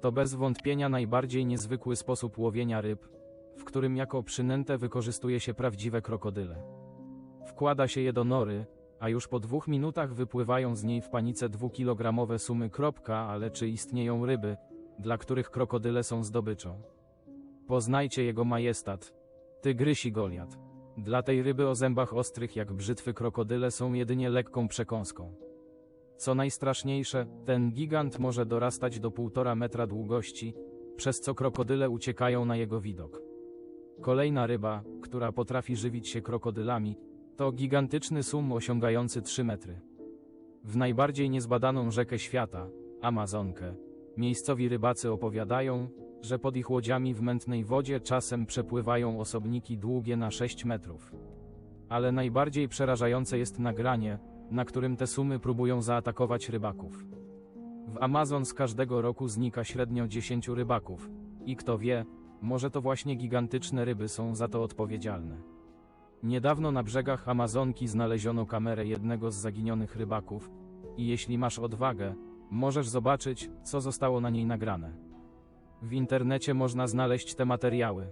To bez wątpienia najbardziej niezwykły sposób łowienia ryb, w którym jako przynętę wykorzystuje się prawdziwe krokodyle. Wkłada się je do nory, a już po dwóch minutach wypływają z niej w panice dwukilogramowe sumy. Kropka, ale czy istnieją ryby, dla których krokodyle są zdobyczą? Poznajcie jego majestat. Tygrysi Goliat. Dla tej ryby o zębach ostrych jak brzytwy krokodyle są jedynie lekką przekąską. Co najstraszniejsze, ten gigant może dorastać do półtora metra długości, przez co krokodyle uciekają na jego widok. Kolejna ryba, która potrafi żywić się krokodylami, to gigantyczny sum osiągający 3 metry. W najbardziej niezbadaną rzekę świata, Amazonkę, miejscowi rybacy opowiadają, że pod ich łodziami w mętnej wodzie czasem przepływają osobniki długie na 6 metrów. Ale najbardziej przerażające jest nagranie, na którym te sumy próbują zaatakować rybaków. W Amazon z każdego roku znika średnio 10 rybaków, i kto wie, może to właśnie gigantyczne ryby są za to odpowiedzialne. Niedawno na brzegach Amazonki znaleziono kamerę jednego z zaginionych rybaków, i jeśli masz odwagę, możesz zobaczyć, co zostało na niej nagrane. W internecie można znaleźć te materiały.